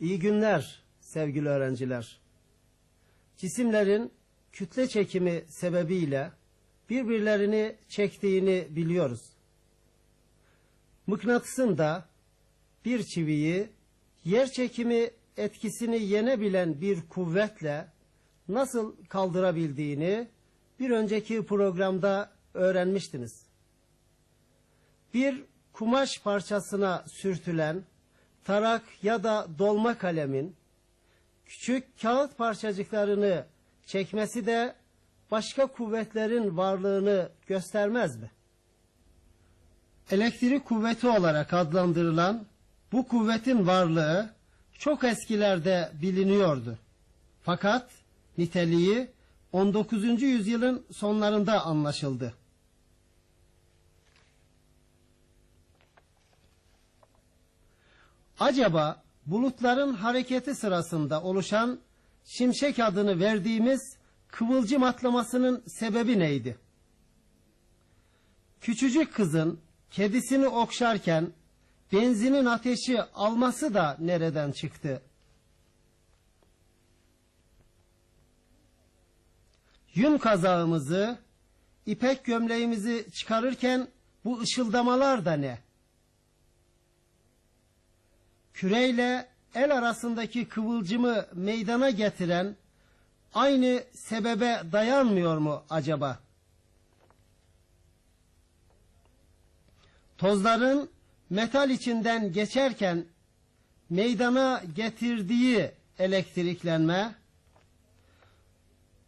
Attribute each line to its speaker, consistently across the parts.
Speaker 1: İyi günler sevgili öğrenciler. Cisimlerin kütle çekimi sebebiyle birbirlerini çektiğini biliyoruz. Mıknatısın da bir çiviyi yer çekimi etkisini yenebilen bir kuvvetle nasıl kaldırabildiğini bir önceki programda öğrenmiştiniz. Bir kumaş parçasına sürtülen tarak ya da dolma kalemin küçük kağıt parçacıklarını çekmesi de başka kuvvetlerin varlığını göstermez mi? Elektrik kuvveti olarak adlandırılan bu kuvvetin varlığı çok eskilerde biliniyordu. Fakat niteliği 19. yüzyılın sonlarında anlaşıldı. Acaba bulutların hareketi sırasında oluşan şimşek adını verdiğimiz kıvılcım atlamasının sebebi neydi? Küçücük kızın kedisini okşarken benzinin ateşi alması da nereden çıktı? Yün kazağımızı, ipek gömleğimizi çıkarırken bu ışıldamalar da ne? Küreyle el arasındaki kıvılcımı meydana getiren aynı sebebe dayanmıyor mu acaba? Tozların metal içinden geçerken meydana getirdiği elektriklenme,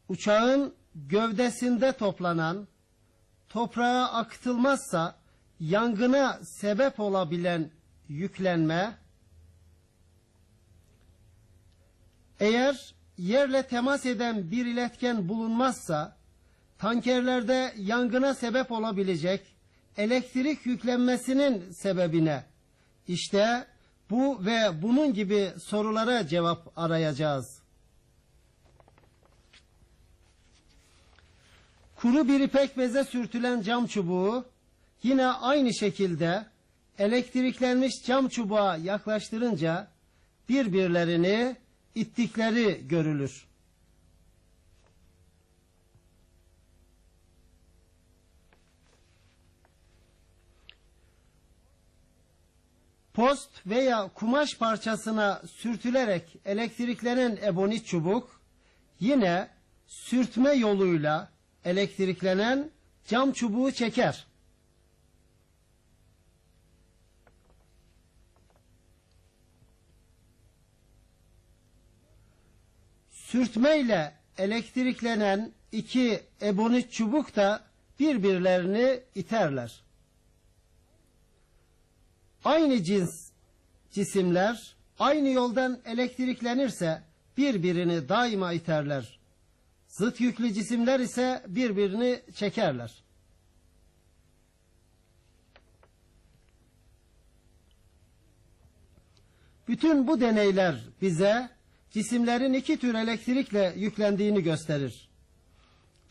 Speaker 1: uçağın gövdesinde toplanan, toprağa akıtılmazsa yangına sebep olabilen yüklenme, eğer yerle temas eden bir iletken bulunmazsa, tankerlerde yangına sebep olabilecek elektrik yüklenmesinin sebebine, işte bu ve bunun gibi sorulara cevap arayacağız. Kuru bir ipek beze sürtülen cam çubuğu yine aynı şekilde elektriklenmiş cam çubuğa yaklaştırınca birbirlerini ittikleri görülür. Post veya kumaş parçasına sürtülerek elektriklenen ebonit çubuk yine sürtme yoluyla elektriklenen cam çubuğu çeker. Sürtmeyle elektriklenen iki ebonit çubuk da birbirlerini iterler. Aynı cins cisimler aynı yoldan elektriklenirse birbirini daima iterler. Zıt yüklü cisimler ise birbirini çekerler. Bütün bu deneyler bize cisimlerin iki tür elektrikle yüklendiğini gösterir.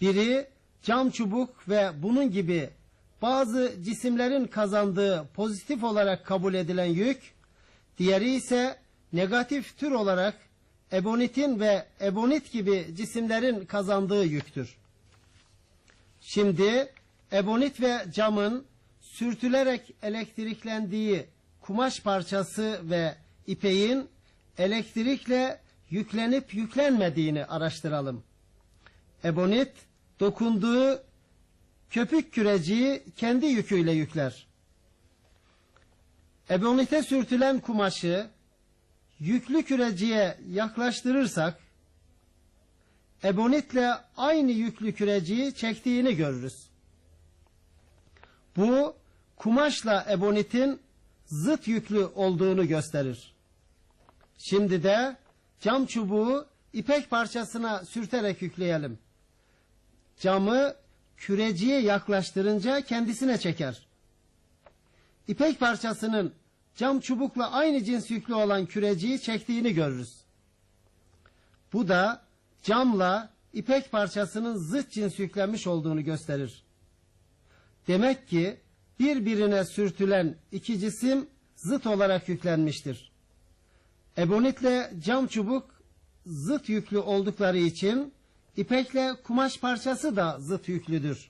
Speaker 1: Biri cam çubuk ve bunun gibi bazı cisimlerin kazandığı pozitif olarak kabul edilen yük, diğeri ise negatif tür olarak ebonitin ve ebonit gibi cisimlerin kazandığı yüktür. Şimdi ebonit ve camın sürtülerek elektriklendiği kumaş parçası ve ipeğin elektrikle yüklenip yüklenmediğini araştıralım. Ebonit dokunduğu köpük küreciyi kendi yüküyle yükler. Ebonite sürtülen kumaşı yüklü küreciye yaklaştırırsak ebonitle aynı yüklü küreciyi çektiğini görürüz. Bu kumaşla ebonitin zıt yüklü olduğunu gösterir. Şimdi de cam çubuğu ipek parçasına sürterek yükleyelim. Camı küreciye yaklaştırınca kendisine çeker. İpek parçasının cam çubukla aynı cins yüklü olan küreciyi çektiğini görürüz. Bu da camla ipek parçasının zıt cins yüklenmiş olduğunu gösterir. Demek ki birbirine sürtülen iki cisim zıt olarak yüklenmiştir. Ebonitle cam çubuk zıt yüklü oldukları için ipekle kumaş parçası da zıt yüklüdür.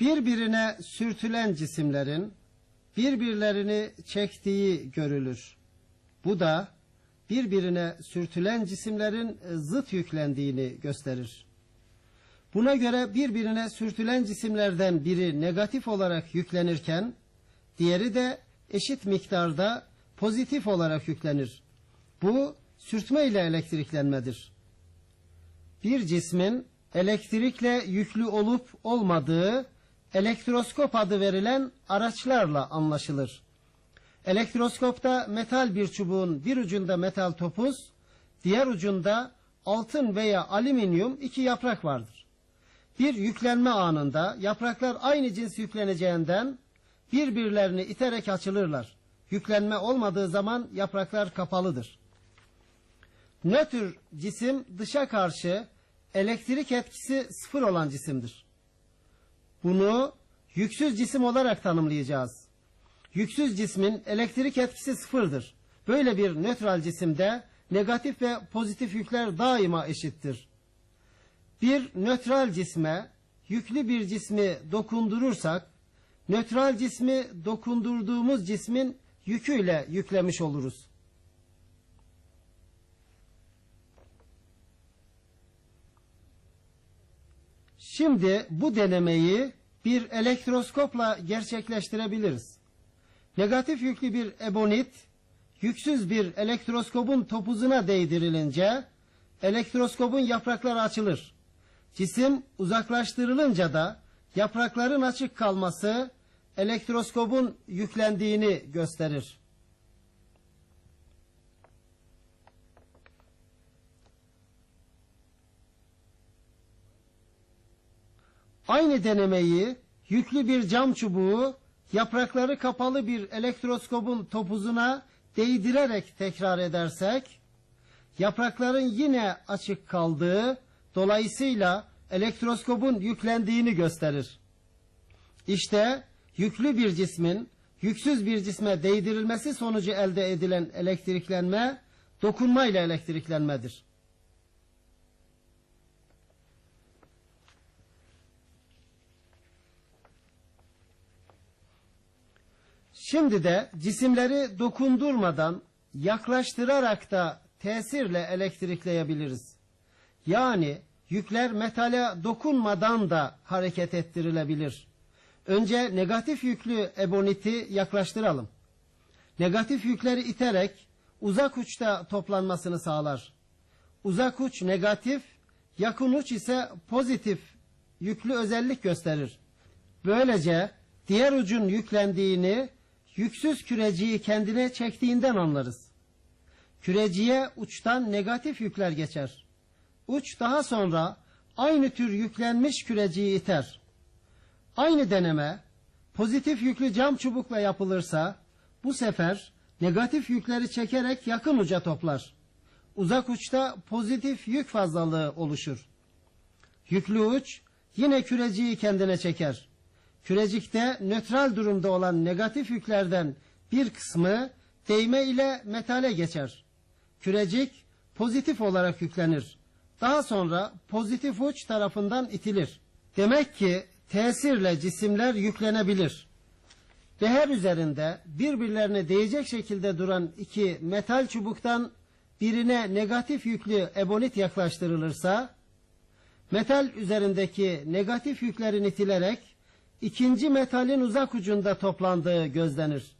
Speaker 1: Birbirine sürtülen cisimlerin birbirlerini çektiği görülür. Bu da birbirine sürtülen cisimlerin zıt yüklendiğini gösterir. Buna göre birbirine sürtülen cisimlerden biri negatif olarak yüklenirken diğeri de eşit miktarda pozitif olarak yüklenir. Bu sürtme ile elektriklenmedir. Bir cismin elektrikle yüklü olup olmadığı elektroskop adı verilen araçlarla anlaşılır. Elektroskopta metal bir çubuğun bir ucunda metal topuz, diğer ucunda altın veya alüminyum iki yaprak vardır. Bir yüklenme anında yapraklar aynı cins yükleneceğinden birbirlerini iterek açılırlar. Yüklenme olmadığı zaman yapraklar kapalıdır. Nötr cisim dışa karşı elektrik etkisi sıfır olan cisimdir. Bunu yüksüz cisim olarak tanımlayacağız. Yüksüz cismin elektrik etkisi sıfırdır. Böyle bir nötral cisimde negatif ve pozitif yükler daima eşittir. Bir nötral cisme yüklü bir cismi dokundurursak, nötral cismi dokundurduğumuz cismin yüküyle yüklemiş oluruz. Şimdi bu denemeyi bir elektroskopla gerçekleştirebiliriz. Negatif yüklü bir ebonit, yüksüz bir elektroskopun topuzuna değdirilince, elektroskopun yaprakları açılır. Cisim uzaklaştırılınca da yaprakların açık kalması elektroskopun yüklendiğini gösterir. Aynı denemeyi yüklü bir cam çubuğu yaprakları kapalı bir elektroskopun topuzuna değdirerek tekrar edersek yaprakların yine açık kaldığı dolayısıyla elektroskopun yüklendiğini gösterir. İşte yüklü bir cismin yüksüz bir cisme değdirilmesi sonucu elde edilen elektriklenme dokunma ile elektriklenmedir. Şimdi de cisimleri dokundurmadan yaklaştırarak da tesirle elektrikleyebiliriz. Yani yükler metale dokunmadan da hareket ettirilebilir. Önce negatif yüklü eboniti yaklaştıralım. Negatif yükleri iterek uzak uçta toplanmasını sağlar. Uzak uç negatif, yakın uç ise pozitif yüklü özellik gösterir. Böylece diğer ucun yüklendiğini yüksüz küreciyi kendine çektiğinden anlarız. Küreciye uçtan negatif yükler geçer. Uç daha sonra aynı tür yüklenmiş küreciyi iter. Aynı deneme pozitif yüklü cam çubukla yapılırsa bu sefer negatif yükleri çekerek yakın uca toplar. Uzak uçta pozitif yük fazlalığı oluşur. Yüklü uç yine küreciyi kendine çeker. Kürecikte nötral durumda olan negatif yüklerden bir kısmı değme ile metale geçer. Kürecik pozitif olarak yüklenir. Daha sonra pozitif uç tarafından itilir. Demek ki tesirle cisimler yüklenebilir. Değer üzerinde birbirlerine değecek şekilde duran iki metal çubuktan birine negatif yüklü ebonit yaklaştırılırsa, metal üzerindeki negatif yüklerin itilerek ikinci metalin uzak ucunda toplandığı gözlenir.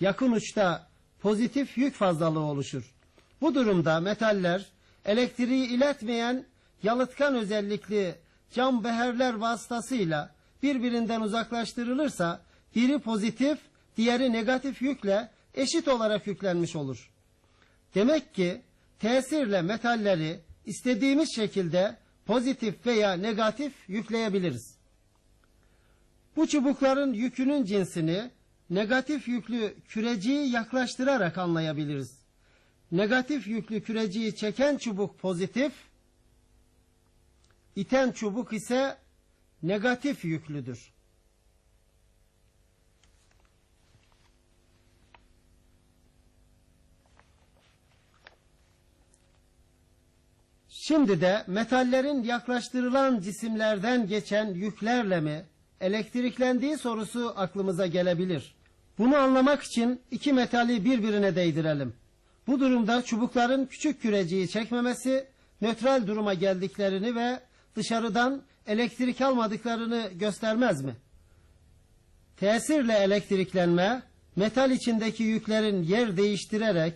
Speaker 1: Yakın uçta pozitif yük fazlalığı oluşur. Bu durumda metaller elektriği iletmeyen yalıtkan özellikli cam beherler vasıtasıyla birbirinden uzaklaştırılırsa biri pozitif, diğeri negatif yükle eşit olarak yüklenmiş olur. Demek ki tesirle metalleri istediğimiz şekilde pozitif veya negatif yükleyebiliriz. Bu çubukların yükünün cinsini negatif yüklü küreciyi yaklaştırarak anlayabiliriz. Negatif yüklü küreciyi çeken çubuk pozitif, iten çubuk ise negatif yüklüdür. Şimdi de metallerin yaklaştırılan cisimlerden geçen yüklerle mi elektriklendiği sorusu aklımıza gelebilir. Bunu anlamak için iki metali birbirine değdirelim. Bu durumda çubukların küçük küreciyi çekmemesi, nötral duruma geldiklerini ve dışarıdan elektrik almadıklarını göstermez mi? Tesirle elektriklenme, metal içindeki yüklerin yer değiştirerek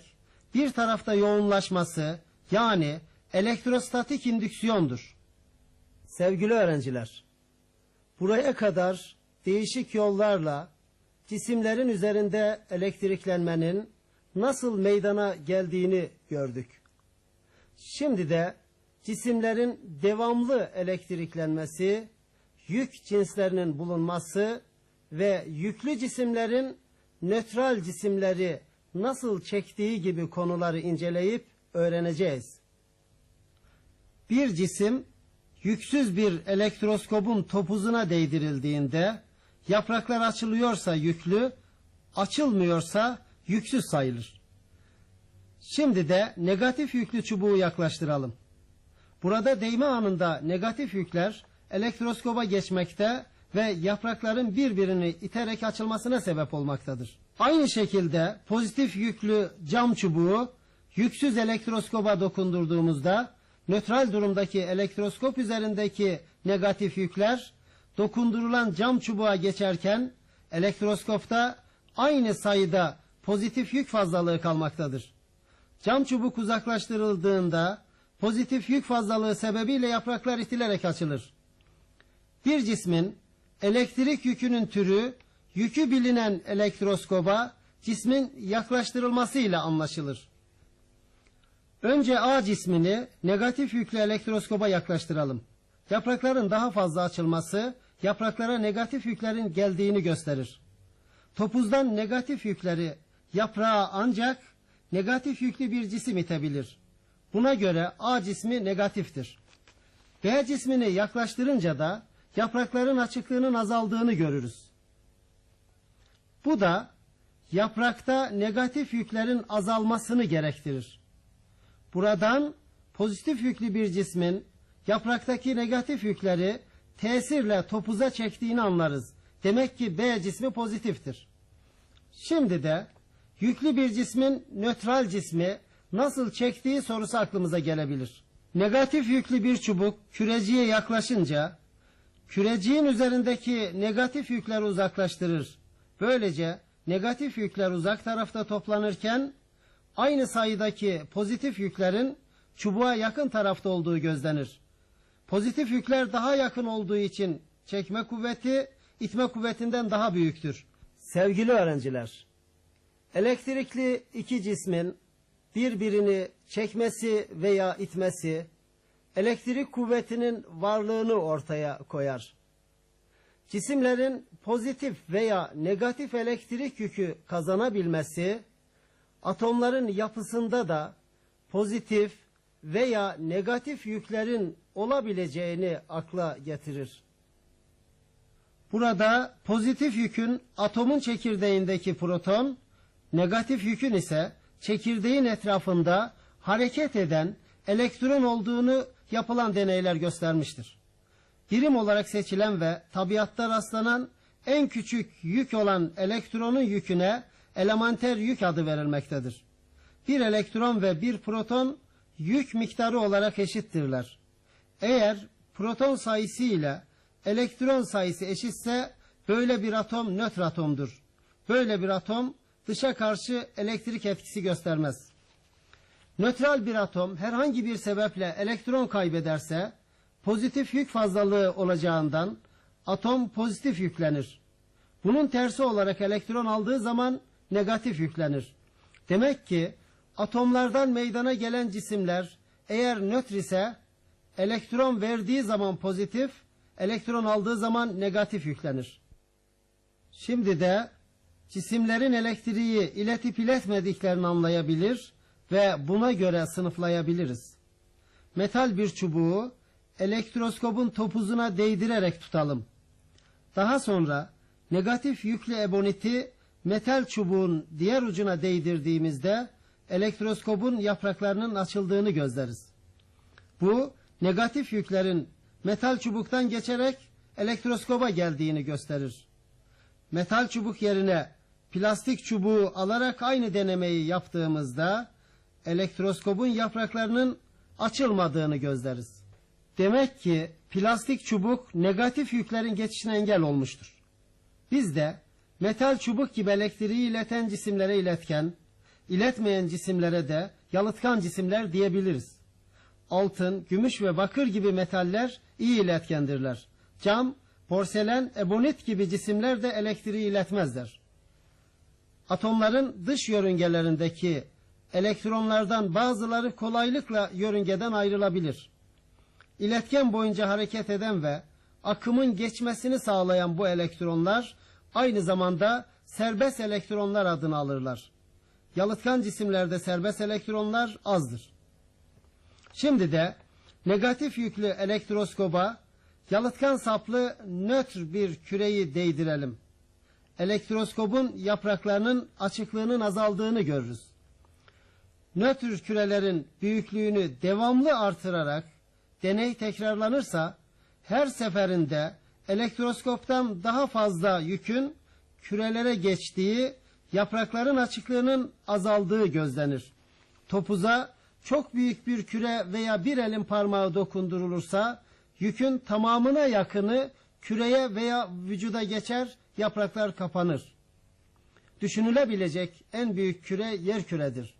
Speaker 1: bir tarafta yoğunlaşması yani elektrostatik indüksiyondur. Sevgili öğrenciler, buraya kadar değişik yollarla cisimlerin üzerinde elektriklenmenin nasıl meydana geldiğini gördük. Şimdi de cisimlerin devamlı elektriklenmesi, yük cinslerinin bulunması ve yüklü cisimlerin nötral cisimleri nasıl çektiği gibi konuları inceleyip öğreneceğiz. Bir cisim yüksüz bir elektroskopun topuzuna değdirildiğinde yapraklar açılıyorsa yüklü, açılmıyorsa yüksüz sayılır. Şimdi de negatif yüklü çubuğu yaklaştıralım. Burada değme anında negatif yükler elektroskoba geçmekte ve yaprakların birbirini iterek açılmasına sebep olmaktadır. Aynı şekilde pozitif yüklü cam çubuğu yüksüz elektroskoba dokundurduğumuzda nötral durumdaki elektroskop üzerindeki negatif yükler dokundurulan cam çubuğa geçerken elektroskopta aynı sayıda pozitif yük fazlalığı kalmaktadır. Cam çubuk uzaklaştırıldığında pozitif yük fazlalığı sebebiyle yapraklar itilerek açılır. Bir cismin elektrik yükünün türü yükü bilinen elektroskoba cismin yaklaştırılmasıyla anlaşılır. Önce A cismini negatif yüklü elektroskoba yaklaştıralım. Yaprakların daha fazla açılması yapraklara negatif yüklerin geldiğini gösterir. Topuzdan negatif yükleri yaprağa ancak negatif yüklü bir cisim itebilir. Buna göre A cismi negatiftir. B cismini yaklaştırınca da yaprakların açıklığının azaldığını görürüz. Bu da yaprakta negatif yüklerin azalmasını gerektirir. Buradan pozitif yüklü bir cismin yapraktaki negatif yükleri tesirle topuza çektiğini anlarız. Demek ki B cismi pozitiftir. Şimdi de yüklü bir cismin nötral cismi nasıl çektiği sorusu aklımıza gelebilir. Negatif yüklü bir çubuk küreciye yaklaşınca küreciğin üzerindeki negatif yükleri uzaklaştırır. Böylece negatif yükler uzak tarafta toplanırken aynı sayıdaki pozitif yüklerin çubuğa yakın tarafta olduğu gözlenir. Pozitif yükler daha yakın olduğu için çekme kuvveti itme kuvvetinden daha büyüktür. Sevgili öğrenciler, elektrikli iki cismin birbirini çekmesi veya itmesi elektrik kuvvetinin varlığını ortaya koyar. Cisimlerin pozitif veya negatif elektrik yükü kazanabilmesi atomların yapısında da pozitif veya negatif yüklerin olabileceğini akla getirir. Burada pozitif yükün atomun çekirdeğindeki proton, negatif yükün ise çekirdeğin etrafında hareket eden elektron olduğunu yapılan deneyler göstermiştir. Birim olarak seçilen ve tabiatta rastlanan en küçük yük olan elektronun yüküne elementer yük adı verilmektedir. Bir elektron ve bir proton yük miktarı olarak eşittirler. Eğer proton sayısı ile elektron sayısı eşitse böyle bir atom nötr atomdur. Böyle bir atom dışa karşı elektrik etkisi göstermez. Nötral bir atom herhangi bir sebeple elektron kaybederse pozitif yük fazlalığı olacağından atom pozitif yüklenir. Bunun tersi olarak elektron aldığı zaman negatif yüklenir. Demek ki atomlardan meydana gelen cisimler eğer nötr ise elektron verdiği zaman pozitif, elektron aldığı zaman negatif yüklenir. Şimdi de cisimlerin elektriği iletip iletmediklerini anlayabilir ve buna göre sınıflayabiliriz. Metal bir çubuğu elektroskopun topuzuna değdirerek tutalım. Daha sonra negatif yüklü eboniti metal çubuğun diğer ucuna değdirdiğimizde elektroskopun yapraklarının açıldığını gözleriz. Bu negatif yüklerin metal çubuktan geçerek elektroskoba geldiğini gösterir. Metal çubuk yerine plastik çubuğu alarak aynı denemeyi yaptığımızda elektroskobun yapraklarının açılmadığını gözleriz. Demek ki plastik çubuk negatif yüklerin geçişine engel olmuştur. Biz de metal çubuk gibi elektriği ileten cisimlere iletken, iletmeyen cisimlere de yalıtkan cisimler diyebiliriz. Altın, gümüş ve bakır gibi metaller iyi iletkendirler. Cam, porselen, ebonit gibi cisimler de elektriği iletmezler. Atomların dış yörüngelerindeki elektronlardan bazıları kolaylıkla yörüngeden ayrılabilir. İletken boyunca hareket eden ve akımın geçmesini sağlayan bu elektronlar aynı zamanda serbest elektronlar adını alırlar. Yalıtkan cisimlerde serbest elektronlar azdır. Şimdi de negatif yüklü elektroskoba yalıtkan saplı nötr bir küreyi değdirelim. Elektroskobun yapraklarının açıklığının azaldığını görürüz. Nötr kürelerin büyüklüğünü devamlı artırarak deney tekrarlanırsa her seferinde elektroskoptan daha fazla yükün kürelere geçtiği, yaprakların açıklığının azaldığı gözlenir. Topuza çok büyük bir küre veya bir elin parmağı dokundurulursa yükün tamamına yakını küreye veya vücuda geçer, yapraklar kapanır. Düşünülebilecek en büyük küre yer küredir.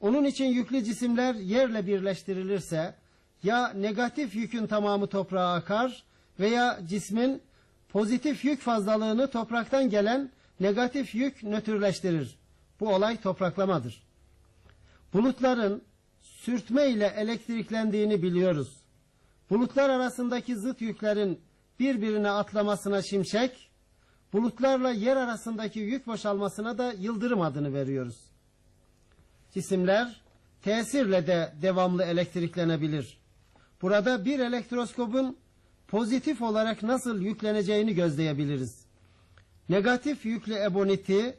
Speaker 1: Onun için yüklü cisimler yerle birleştirilirse ya negatif yükün tamamı toprağa akar veya cismin pozitif yük fazlalığını topraktan gelen negatif yük nötrleştirir. Bu olay topraklamadır. Bulutların sürtme ile elektriklendiğini biliyoruz. Bulutlar arasındaki zıt yüklerin birbirine atlamasına şimşek, bulutlarla yer arasındaki yük boşalmasına da yıldırım adını veriyoruz. Cisimler tesirle de devamlı elektriklenebilir. Burada bir elektroskobun pozitif olarak nasıl yükleneceğini gözleyebiliriz. Negatif yüklü eboniti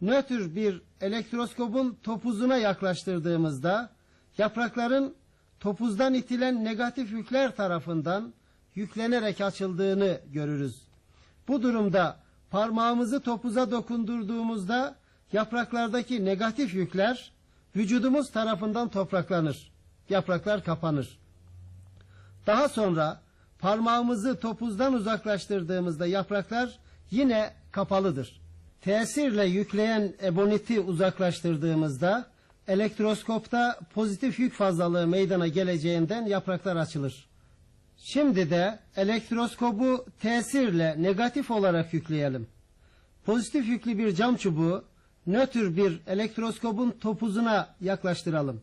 Speaker 1: nötr bir elektroskobun topuzuna yaklaştırdığımızda yaprakların topuzdan itilen negatif yükler tarafından yüklenerek açıldığını görürüz. Bu durumda parmağımızı topuza dokundurduğumuzda yapraklardaki negatif yükler vücudumuz tarafından topraklanır. Yapraklar kapanır. Daha sonra parmağımızı topuzdan uzaklaştırdığımızda yapraklar yine kapalıdır. Tesirle yükleyen eboniti uzaklaştırdığımızda elektroskopta pozitif yük fazlalığı meydana geleceğinden yapraklar açılır. Şimdi de elektroskobu tesirle negatif olarak yükleyelim. Pozitif yüklü bir cam çubuğu nötr bir elektroskobun topuzuna yaklaştıralım.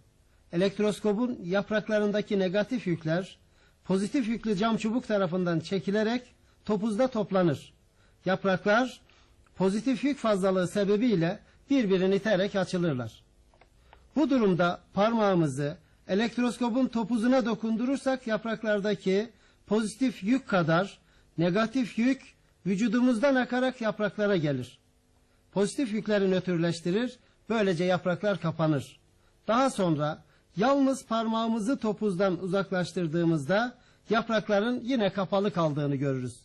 Speaker 1: Elektroskobun yapraklarındaki negatif yükler pozitif yüklü cam çubuk tarafından çekilerek topuzda toplanır. Yapraklar pozitif yük fazlalığı sebebiyle birbirini iterek açılırlar. Bu durumda parmağımızı elektroskobun topuzuna dokundurursak yapraklardaki pozitif yük kadar negatif yük vücudumuzdan akarak yapraklara gelir. Pozitif yükleri nötrleştirir, böylece yapraklar kapanır. Daha sonra yalnız parmağımızı topuzdan uzaklaştırdığımızda yaprakların yine kapalı kaldığını görürüz.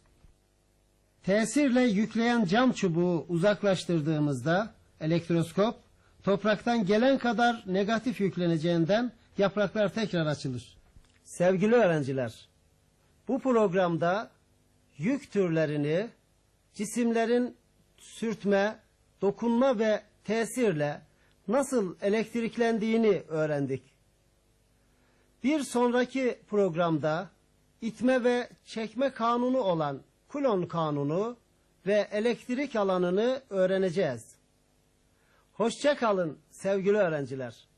Speaker 1: Tesirle yükleyen cam çubuğu uzaklaştırdığımızda elektroskop topraktan gelen kadar negatif yükleneceğinden yapraklar tekrar açılır. Sevgili öğrenciler, bu programda yük türlerini cisimlerin sürtme, dokunma ve tesirle nasıl elektriklendiğini öğrendik. Bir sonraki programda itme ve çekme kanunu olan Coulomb kanunu ve elektrik alanını öğreneceğiz. Hoşça kalın sevgili öğrenciler.